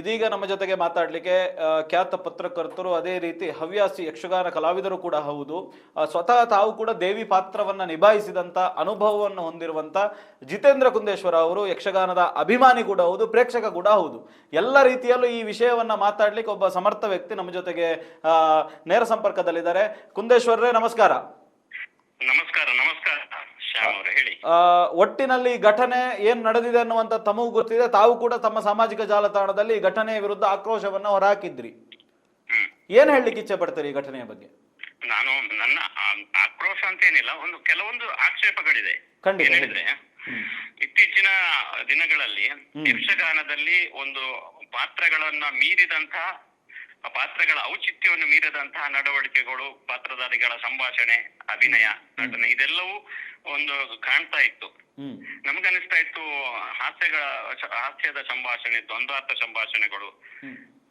ಇದೀಗ ನಮ್ಮ ಜೊತೆಗೆ ಮಾತಾಡಲಿಕ್ಕೆ ಖ್ಯಾತ ಪತ್ರಕರ್ತರು, ಅದೇ ರೀತಿ ಹವ್ಯಾಸಿ ಯಕ್ಷಗಾನ ಕಲಾವಿದರು ಕೂಡ ಹೌದು. ಸ್ವತಃ ತಾವು ಕೂಡ ದೇವಿ ಪಾತ್ರವನ್ನ ನಿಭಾಯಿಸಿದಂತ ಅನುಭವವನ್ನು ಹೊಂದಿರುವಂತ ಜಿತೇಂದ್ರ ಕುಂದೇಶ್ವರ ಅವರು ಯಕ್ಷಗಾನದ ಅಭಿಮಾನಿ ಕೂಡ ಹೌದು, ಪ್ರೇಕ್ಷಕ ಕೂಡ ಹೌದು. ಎಲ್ಲ ರೀತಿಯಲ್ಲೂ ಈ ವಿಷಯವನ್ನ ಮಾತಾಡ್ಲಿಕ್ಕೆ ಒಬ್ಬ ಸಮರ್ಥ ವ್ಯಕ್ತಿ ನಮ್ಮ ಜೊತೆಗೆ ನೇರ ಸಂಪರ್ಕದಲ್ಲಿದ್ದಾರೆ. ಕುಂದೇಶ್ವರರೇ, ನಮಸ್ಕಾರ. ನಮಸ್ಕಾರ ನಮಸ್ಕಾರ. ಶ್ಯಾಮ್ ಅವರೇ ಹೇಳಿ. ಆ, ಒಟ್ಟಿನಲ್ಲಿ ಈ ಘಟನೆ ಏನ್ ನಡೆದಿದೆ ಅನ್ನುವಂತ ತಮಗೂ ಗೊತ್ತಿದೆ. ತಾವು ಕೂಡ ತಮ್ಮ ಸಾಮಾಜಿಕ ಜಾಲತಾಣದಲ್ಲಿ ಈ ಘಟನೆಯ ವಿರುದ್ಧ ಆಕ್ರೋಶವನ್ನ ಹೊರಹಾಕಿದ್ರಿ. ಹ್ಮ್. ಏನ್ ಹೇಳಲಿಕ್ಕೆ ಇಚ್ಛೆ ಪಡ್ತೀರಿ ಈ ಘಟನೆಯ ಬಗ್ಗೆ? ನಾನು ನನ್ನ ಆ- ಆಕ್ರೋಶ ಅಂತೇನಿಲ್ಲ ಒಂದು ಕೆಲವೊಂದು ಆಕ್ಷೇಪಗಳಿದೆ. ಖಂಡಿತ, ಏನ್ ಹೇಳಿದ್ರೆ ಇತ್ತೀಚಿನ ದಿನಗಳಲ್ಲಿ ಯಕ್ಷಗಾನದಲ್ಲಿ ಒಂದು ಪಾತ್ರಗಳನ್ನ ಮೀರಿದಂತಹ ಪಾತ್ರಗಳ ಔಚಿತ್ಯವನ್ನು ಮೀರಿದಂತಹ ನಡವಳಿಕೆಗಳು ಪಾತ್ರಧಾರಿಗಳ ಸಂಭಾಷಣೆ ಅಭಿನಯ ನಟನೆ ಇದೆಲ್ಲವೂ ಒಂದು ಕಾಣ್ತಾ ಇತ್ತು. ನಮ್ಗನಿಸ್ತಾ ಇತ್ತು ಹಾಸ್ಯಗಳ ಹಾಸ್ಯದ ಸಂಭಾಷಣೆ ದ್ವಂದ್ವಾರ್ಥ ಸಂಭಾಷಣೆಗಳು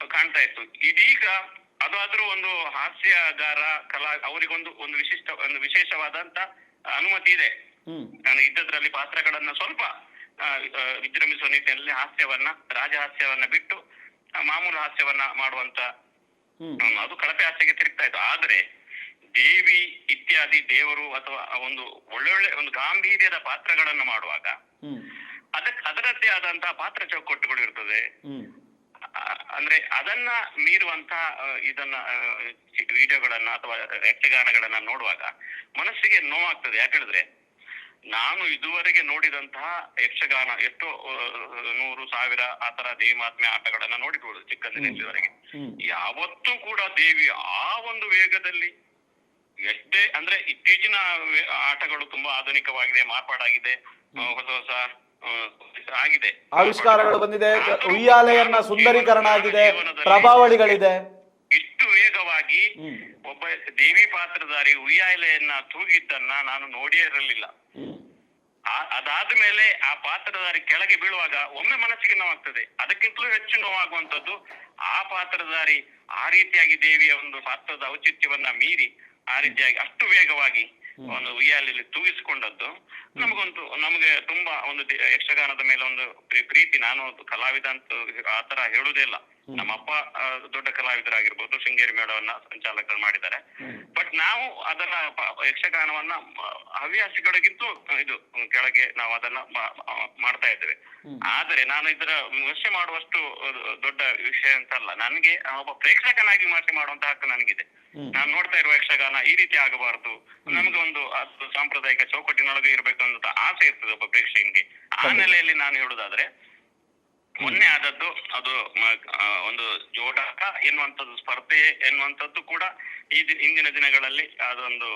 ಕಾಣ್ತಾ ಇತ್ತು. ಇದೀಗ ಅದಾದ್ರೂ ಒಂದು ಹಾಸ್ಯಗಾರ ಕಲಾ ಅವರಿಗೊಂದು ಒಂದು ವಿಶಿಷ್ಟ ಒಂದು ವಿಶೇಷವಾದಂತ ಅನುಮತಿ ಇದೆ. ನಾನು ಇದ್ದದ್ರಲ್ಲಿ ಪಾತ್ರಗಳನ್ನ ಸ್ವಲ್ಪ ವಿಜೃಂಭಿಸುವ ನಿಟ್ಟಿನಲ್ಲಿ ಹಾಸ್ಯವನ್ನ ರಾಜಹಾಸ್ಯವನ್ನ ಬಿಟ್ಟು ಮಾಮೂಲು ಹಾಸ್ಯವನ್ನ ಮಾಡುವಂತ ಅದು ಕಳಪೆ ಹಾಸ್ಯಕ್ಕೆ ತಿರುಗ್ತಾ ಇತ್ತು. ಆದ್ರೆ ದೇವಿ ಇತ್ಯಾದಿ ದೇವರು ಅಥವಾ ಒಂದು ಒಳ್ಳೊಳ್ಳೆ ಒಂದು ಗಾಂಭೀರ್ಯದ ಪಾತ್ರಗಳನ್ನು ಮಾಡುವಾಗ ಅದಕ್ಕೆ ಅದರದ್ದೇ ಆದಂತಹ ಪಾತ್ರ ಚೌಕಟ್ಟುಗಳು ಇರ್ತದೆ. ಅಂದ್ರೆ ಅದನ್ನ ಮೀರುವಂತಹ ಇದನ್ನ ವಿಡಿಯೋಗಳನ್ನ ಅಥವಾ ಯಕ್ಷಗಾನಗಳನ್ನ ನೋಡುವಾಗ ಮನಸ್ಸಿಗೆ ನೋವಾಗ್ತದೆ. ಯಾಕೆ ಹೇಳಿದ್ರೆ ನಾನು ಇದುವರೆಗೆ ನೋಡಿದಂತಹ ಯಕ್ಷಗಾನ ಎಷ್ಟೋ ನೂರು ಸಾವಿರ ಆತರ ದೇವಿ ಮಾತ್ಮೆ ಆಟಗಳನ್ನ ನೋಡಿರ್ಬೋದು ಚಿಕ್ಕಂದಿನವರೆಗೆ ಯಾವತ್ತು ಕೂಡ ದೇವಿ ಆ ಒಂದು ವೇಗದಲ್ಲಿ ಎಷ್ಟೇ ಅಂದ್ರೆ ಇತ್ತೀಚಿನ ಆಟಗಳು ತುಂಬಾ ಆಧುನಿಕವಾಗಿದೆ ಮಾರ್ಪಾಡಾಗಿದೆ ಹೊಸ ಹೊಸ ಆಗಿದೆ. ಆವಿಷ್ಕಾರಗಳು ಬಂದಿದೆ ಉಯ್ಯಾಲೆಯನ್ನ ಸುಂದರೀಕರಣ ಆಗಿದೆ ಪ್ರಭಾವಳಿಗಳಿದೆ. ಇಷ್ಟು ವೇಗವಾಗಿ ಒಬ್ಬ ದೇವಿ ಪಾತ್ರಧಾರಿ ಉಯ್ಯಾಲೆಯನ್ನ ತೂಗಿದ್ದನ್ನ ನಾನು ನೋಡಿಯೇ ಇರಲಿಲ್ಲ. ಅದಾದ ಮೇಲೆ ಆ ಪಾತ್ರಧಾರಿ ಕೆಳಗೆ ಬೀಳುವಾಗ ಒಮ್ಮೆ ಮನಸ್ಸಿಗೆ ನೋವಾಗ್ತದೆ. ಅದಕ್ಕಿಂತಲೂ ಹೆಚ್ಚು ನೋವಾಗುವಂತದ್ದು ಆ ಪಾತ್ರಧಾರಿ ಆ ರೀತಿಯಾಗಿ ದೇವಿಯ ಒಂದು ಪಾತ್ರದ ಔಚಿತ್ಯವನ್ನ ಮೀರಿ ಆ ರೀತಿಯಾಗಿ ಅಷ್ಟು ವೇಗವಾಗಿ ಒಂದು ಉಯ್ಯಾಲೆಯಲ್ಲಿ ತೂಗಿಸಿಕೊಂಡದ್ದು. ನಮಗೊಂದು ನಮಗೆ ತುಂಬಾ ಒಂದು ಯಕ್ಷಗಾನದ ಮೇಲೆ ಒಂದು ಪ್ರೀ- ಪ್ರೀತಿ. ನಾನು ಕಲಾವಿದ ಅಂತ ಆತರ ಹೇಳುವುದೇ ಇಲ್ಲ. ನಮ್ಮ ಅಪ್ಪ ದೊಡ್ಡ ಕಲಾವಿದರಾಗಿರ್ಬೋದು ಶೃಂಗೇರಿ ಮೇಳವನ್ನ ಸಂಚಾಲಕರು ಮಾಡಿದ್ದಾರೆ. ಬಟ್ ನಾವು ಅದನ್ನ ಯಕ್ಷಗಾನವನ್ನ ಹವ್ಯಾಸಿಗಳಿಗಿಂತ ಇದು ಕೆಳಗೆ ನಾವು ಅದನ್ನ ಮಾಡ್ತಾ ಇದ್ದೇವೆ. ಆದರೆ ನಾನು ಇದರ ವಿಮರ್ಶೆ ಮಾಡುವಷ್ಟು ದೊಡ್ಡ ವಿಷಯ ಅಂತ ಅಲ್ಲ ನನಗೆ ಒಬ್ಬ ಪ್ರೇಕ್ಷಕನಾಗಿ ವಿಮರ್ಶೆ ಮಾಡುವಂತ ಹಕ್ಕು ನನಗಿದೆ. ನಾನು ನೋಡ್ತಾ ಇರುವ ಯಕ್ಷಗಾನ ಈ ರೀತಿ ಆಗಬಾರದು. ನಮ್ಗೆ ಒಂದು ಅದು ಸಾಂಪ್ರದಾಯಿಕ ಚೌಕಟ್ಟಿನೊಳಗೆ ಇರಬೇಕು ಅಂತ ಆಸೆ ಇರ್ತದೆ ಒಬ್ಬ ಪ್ರೇಕ್ಷಕನಿಗೆ. ಆ ನೆಲೆಯಲ್ಲಿ ನಾನು ಹೇಳುದಾದ್ರೆ ಮೊನ್ನೆ ಆದದ್ದು ಅದು ಒಂದು ಜೋಡಾಟ ಎನ್ನುವಂಥದ್ದು ಸ್ಪರ್ಧೆ ಎನ್ನುವಂಥದ್ದು ಕೂಡ ಈ ದಿನ ಇಂದಿನ ದಿನಗಳಲ್ಲಿ ಅದೊಂದು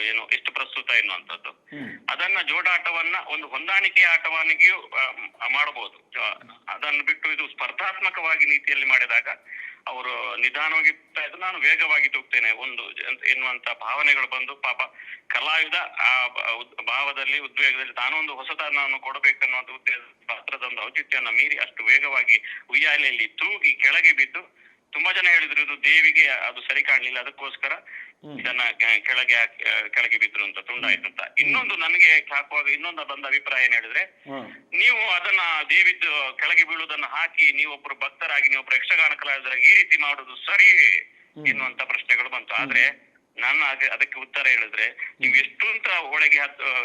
ಏನು ಎಷ್ಟು ಪ್ರಸ್ತುತ ಎನ್ನುವಂಥದ್ದು. ಅದನ್ನ ಜೋಡಾಟವನ್ನ ಒಂದು ಹೊಂದಾಣಿಕೆ ಆಟವನಿಗೂ ಆ, ಮಾಡಬಹುದು. ಅದನ್ನು ಬಿಟ್ಟು ಇದು ಸ್ಪರ್ಧಾತ್ಮಕವಾಗಿ ನೀತಿಯಲ್ಲಿ ಮಾಡಿದಾಗ ಅವರು ನಿಧಾನವಾಗಿ ನಾನು ವೇಗವಾಗಿ ತೂಗ್ತೇನೆ ಒಂದು ಎನ್ನುವಂತ ಭಾವನೆಗಳು ಬಂದು ಪಾಪ ಕಲಾವಿದ ಆ ಭಾವದಲ್ಲಿ, ಉದ್ವೇಗದಲ್ಲಿ ತಾನೊಂದು ಹೊಸತನವನ್ನು ಕೊಡಬೇಕನ್ನುವಂತ ಉದ್ದೇಶ ಪಾತ್ರದ ಒಂದು ಔಚಿತ್ಯವನ್ನು ಮೀರಿ ಅಷ್ಟು ವೇಗವಾಗಿ ಉಯ್ಯಾಲೆಯಲ್ಲಿ ತೂಗಿ ಕೆಳಗೆ ಬಿದ್ದು, ತುಂಬಾ ಜನ ಹೇಳಿದ್ರು, ಇದು ದೇವಿಗೆ ಅದು ಸರಿ ಕಾಣಲಿಲ್ಲ, ಅದಕ್ಕೋಸ್ಕರ ಇದನ್ನ ಕೆಳಗೆ ಕೆಳಗೆ ಬಿದ್ರು ಅಂತ ತುಂಡಾಯ್ತು ಅಂತ. ಇನ್ನೊಂದು ನನಗೆ ಹಾಕುವಾಗ ಇನ್ನೊಂದು ಬಂದ ಅಭಿಪ್ರಾಯ ಏನ್ ಹೇಳಿದ್ರೆ ನೀವು ಅದನ್ನ ದೇವಿದ್ದು ಕೆಳಗೆ ಬೀಳುವುದನ್ನ ಹಾಕಿ ನೀವೊಬ್ರು ಭಕ್ತರಾಗಿ ನೀವೊಬ್ರು ಯಕ್ಷಗಾನ ಕಲಾವಿದರಾಗಿ ಈ ರೀತಿ ಮಾಡುದು ಸರಿಯೇ ಎನ್ನುವಂತ ಪ್ರಶ್ನೆಗಳು ಬಂತು. ಆದ್ರೆ ನಾನು ಅದೇ ಅದಕ್ಕೆ ಉತ್ತರ ಹೇಳಿದ್ರೆ ನೀವು ಎಷ್ಟು ಅಂತ ಒಳಗೆ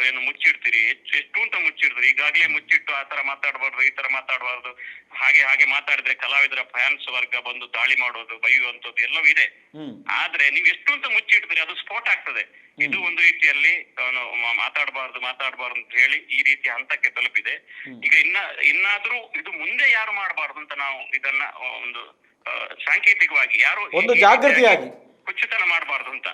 ಏನು ಮುಚ್ಚಿಡ್ತೀರಿ ಎಷ್ಟು ಅಂತ ಮುಚ್ಚಿಡ್ತೀರಿ? ಈಗಾಗಲೇ ಮುಚ್ಚಿಟ್ಟು ಆ ತರ ಮಾತಾಡಬಾರ್ದು ಈ ತರ ಮಾತಾಡಬಾರ್ದು. ಹಾಗೆ ಹಾಗೆ ಮಾತಾಡಿದ್ರೆ ಕಲಾವಿದರ ಫ್ಯಾನ್ಸ್ ವರ್ಗ ಬಂದು ದಾಳಿ ಮಾಡೋದು ಬೈಯುವಂತದ್ದು ಎಲ್ಲವೂ ಇದೆ. ಆದ್ರೆ ನೀವು ಎಷ್ಟು ಅಂತ ಮುಚ್ಚಿಡ್ತೀರಿ ಅದು ಸ್ಫೋಟ ಆಗ್ತದೆ. ಇದು ಒಂದು ರೀತಿಯಲ್ಲಿ ಮಾತಾಡಬಾರ್ದು ಮಾತಾಡಬಾರ್ದು ಅಂತ ಹೇಳಿ ಈ ರೀತಿ ಹಂತಕ್ಕೆ ತಲುಪಿದೆ. ಈಗ ಇನ್ನ ಇನ್ನಾದ್ರೂ ಇದು ಮುಂದೆ ಯಾರು ಮಾಡಬಾರ್ದು ಅಂತ ನಾವು ಇದನ್ನ ಒಂದು ಸಾಂಕೇತಿಕವಾಗಿ ಯಾರು ಒಂದು ಜಾಗೃತಿಯಾಗಿ. ಕುಚ್ಚುತನ ಮಾಡಬಾರ್ದು ಅಂತ.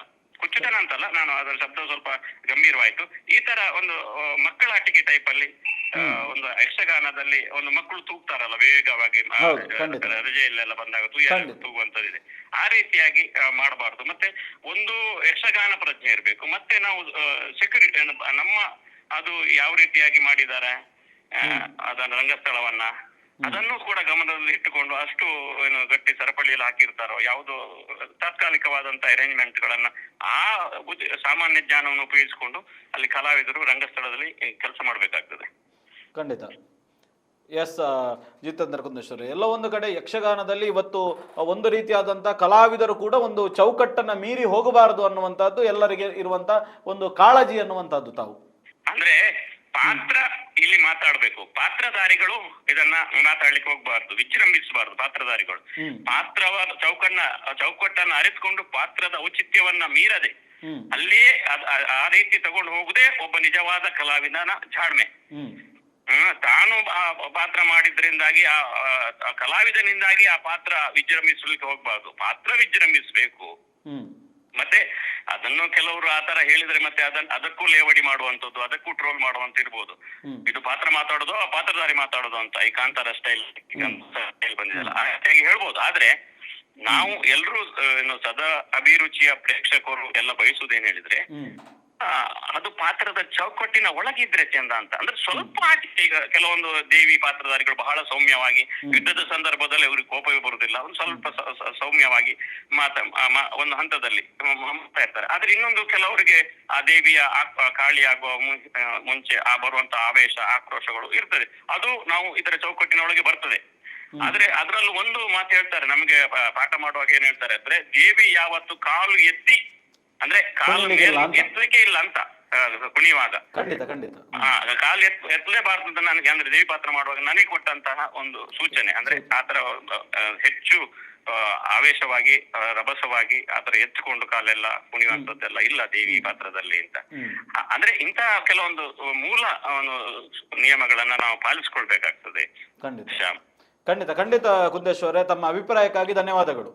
ಕುಚ್ಚುತನ ಅಂತಲ್ಲ ನಾನು ಅದರ ಶಬ್ದ ಸ್ವಲ್ಪ ಗಂಭೀರವಾಯ್ತು. ಈ ತರ ಒಂದು ಮಕ್ಕಳ ಆಟಿಕೆ ಟೈಪ್ ಅಲ್ಲಿ ಒಂದು ಯಕ್ಷಗಾನದಲ್ಲಿ ಒಂದು ಮಕ್ಕಳು ತೂಗ್ತಾರಲ್ಲ ವೇಗವಾಗಿ. ರಜೆಯಲ್ಲೆಲ್ಲ ಬಂದಾಗ ತೂಯ. ತೂಗುವಂತದಿದೆ ಆ ರೀತಿಯಾಗಿ ಮಾಡಬಾರ್ದು. ಮತ್ತೆ ಒಂದು ಯಕ್ಷಗಾನ ಪ್ರಜ್ಞೆ ಇರಬೇಕು. ಮತ್ತೆ ನಾವು ಸೆಕ್ಯೂರಿಟಿ ನಮ್ಮ ಅದು ಯಾವ ರೀತಿಯಾಗಿ ಮಾಡಿದ್ದಾರೆ? ಆ, ಅದನ್ನ ರಂಗಸ್ಥಳವನ್ನ ಅದನ್ನು ಕೂಡ ಗಮನದಲ್ಲಿ ಇಟ್ಟುಕೊಂಡು ಅಷ್ಟು ಏನು ಗಟ್ಟಿ ಸರಪಳಿಯಲ್ಲಿ ಹಾಕಿರ್ತಾರೋ ಯಾವುದು ತಾತ್ಕಾಲಿಕವಾದಂತ ಅರೇಂಜ್ಮೆಂಟ್ ಗಳನ್ನ ಆ ಸಾಮಾನ್ಯ ಜ್ಞಾನವನ್ನು ಉಪಯೋಗಿಸಿಕೊಂಡು ಅಲ್ಲಿ ಕಲಾವಿದರು ರಂಗಸ್ಥಳದಲ್ಲಿ ಕೆಲಸ ಮಾಡಬೇಕಾಗ್ತದೆ. ಖಂಡಿತ. ಎಸ್ ಜಿತೇಂದ್ರ ಕುಂದೇಶ್ವರಿ ಎಲ್ಲ ಒಂದು ಕಡೆ ಯಕ್ಷಗಾನದಲ್ಲಿ ಇವತ್ತು ಒಂದು ರೀತಿಯಾದಂಥ ಕಲಾವಿದರು ಕೂಡ ಒಂದು ಚೌಕಟ್ಟನ್ನ ಮೀರಿ ಹೋಗಬಾರದು ಅನ್ನುವಂಥದ್ದು ಎಲ್ಲರಿಗೆ ಇರುವಂತ ಒಂದು ಕಾಳಜಿ ಅನ್ನುವಂಥದ್ದು ತಾವು. ಅಂದ್ರೆ ಪಾತ್ರ ಇಲ್ಲಿ ಮಾತಾಡ್ಬೇಕು. ಪಾತ್ರಧಾರಿಗಳು ಇದನ್ನ ಮಾತಾಡ್ಲಿಕ್ಕೆ ಹೋಗ್ಬಾರ್ದು ವಿಜೃಂಭಿಸಬಾರ್ದು ಪಾತ್ರಧಾರಿಗಳು. ಪಾತ್ರವಾದ ಚೌಕನ್ನ ಚೌಕಟ್ಟನ್ನ ಅರಿತುಕೊಂಡು ಪಾತ್ರದ ಔಚಿತ್ಯವನ್ನ ಮೀರದೆ ಅಲ್ಲಿಯೇ ಆ- ರೀತಿ ತಗೊಂಡು ಹೋಗುದೇ ಒಬ್ಬ ನಿಜವಾದ ಕಲಾವಿದನ ಜಾಣ್ಮೆ ತಾನು ಪಾತ್ರ ಮಾಡಿದ್ರಿಂದಾಗಿ ಆ ಕಲಾವಿದನಿಂದಾಗಿ ಆ ಪಾತ್ರ ವಿಜೃಂಭಿಸಲಿಕ್ಕೆ ಹೋಗ್ಬಾರ್ದು. ಪಾತ್ರ ವಿಜೃಂಭಿಸಬೇಕು. ಮತ್ತೆ ಅದನ್ನು ಕೆಲವರು ಆತರ ಹೇಳಿದ್ರೆ ಮತ್ತೆ ಅದನ್ನ ಅದಕ್ಕೂ ಲೇವಡಿ ಮಾಡುವಂತದ್ದು ಅದಕ್ಕೂ ಟ್ರೋಲ್ ಮಾಡುವಂತ ಇರ್ಬೋದು. ಇದು ಪಾತ್ರ ಮಾತಾಡೋದು ಆ ಪಾತ್ರಧಾರಿ ಮಾತಾಡೋದು ಅಂತ ಈ ಕಾಂತಾರ ಸ್ಟೈಲ್ ಸ್ಟೈಲ್ ಬಂದಿದೆಯಲ್ಲ ಆ ರೀತಿಯಾಗಿ ಹೇಳ್ಬೋದು. ಆದ್ರೆ ನಾವು ಎಲ್ರು ಏನು ಸದಾ ಅಭಿರುಚಿಯ ಪ್ರೇಕ್ಷಕರು ಎಲ್ಲ ಬಯಸುದೇನ್ ಹೇಳಿದ್ರೆ ಆ, ಅದು ಪಾತ್ರದ ಚೌಕಟ್ಟಿನ ಒಳಗಿದ್ರೆ ಚಂದ ಅಂತ. ಅಂದ್ರೆ ಸ್ವಲ್ಪ ಆಚೆ ಈಗ ಕೆಲವೊಂದು ದೇವಿ ಪಾತ್ರಧಾರಿಗಳು ಬಹಳ ಸೌಮ್ಯವಾಗಿ ಯುದ್ಧದ ಸಂದರ್ಭದಲ್ಲಿ ಅವ್ರಿಗೆ ಕೋಪವೇ ಬರುವುದಿಲ್ಲ. ಒಂದು ಸ್ವಲ್ಪ ಸೌಮ್ಯವಾಗಿ ಮಾತ ಒಂದು ಹಂತದಲ್ಲಿ ಮಾಡ್ತಾ ಇರ್ತಾರೆ. ಆದ್ರೆ ಇನ್ನೊಂದು ಕೆಲವರಿಗೆ ಆ ದೇವಿಯ ಆಗುವ ಮುಂ- ಮುಂಚೆ ಆ ಬರುವಂತ ಆವೇಶ ಆಕ್ರೋಶಗಳು ಇರ್ತದೆ. ಅದು ನಾವು ಇದರ ಚೌಕಟ್ಟಿನ ಒಳಗೆ ಬರ್ತದೆ ಆದ್ರೆ ಅದ್ರಲ್ಲಿ ಒಂದು ಮಾತು ಹೇಳ್ತಾರೆ ನಮಗೆ ಪಾಠ ಮಾಡುವಾಗ ಏನ್ ಹೇಳ್ತಾರೆ ಅಂದ್ರೆ ದೇವಿ ಯಾವತ್ತು ಕಾಲು ಎತ್ತಿ ಅಂದ್ರೆ ಕಾಲು ಕುಣಿಲಿಕ್ಕೆ ಇಲ್ಲ ಅಂತ. ಎತ್ತಲಿಕ್ಕೆ ಇಲ್ಲ ಅಂತ ಕುಣಿಯುವಾಗ. ಖಂಡಿತ ಖಂಡಿತ. ಕಾಲು ಎತ್ ಎತ್ತಲೇಬಾರ್ದು ಅಂತ ನನಗೆ ಅಂದ್ರೆ ದೇವಿ ಪಾತ್ರ ಮಾಡುವಾಗ ನನಗೆ ಕೊಟ್ಟಂತಹ ಒಂದು ಸೂಚನೆ ಅಂದ್ರೆ ಆತರ ಹೆಚ್ಚು ಆವೇಶವಾಗಿ ರಭಸವಾಗಿ ಆತರ ಎತ್ತಿಕೊಂಡು ಕಾಲೆಲ್ಲ ಕುಣಿಯುವಂತದ್ದೆಲ್ಲ ಇಲ್ಲ ದೇವಿ ಪಾತ್ರದಲ್ಲಿ ಅಂತ. ಅಂದ್ರೆ ಇಂತಹ ಕೆಲವೊಂದು ಮೂಲ ಒಂದು ನಿಯಮಗಳನ್ನ ನಾವು ಪಾಲಿಸ್ಕೊಳ್ಬೇಕಾಗ್ತದೆ. ಖಂಡಿತ. ಖಂಡಿತ ಖಂಡಿತ ಕುಂದೇಶ್ವರೇ ತಮ್ಮ ಅಭಿಪ್ರಾಯಕ್ಕಾಗಿ ಧನ್ಯವಾದಗಳು.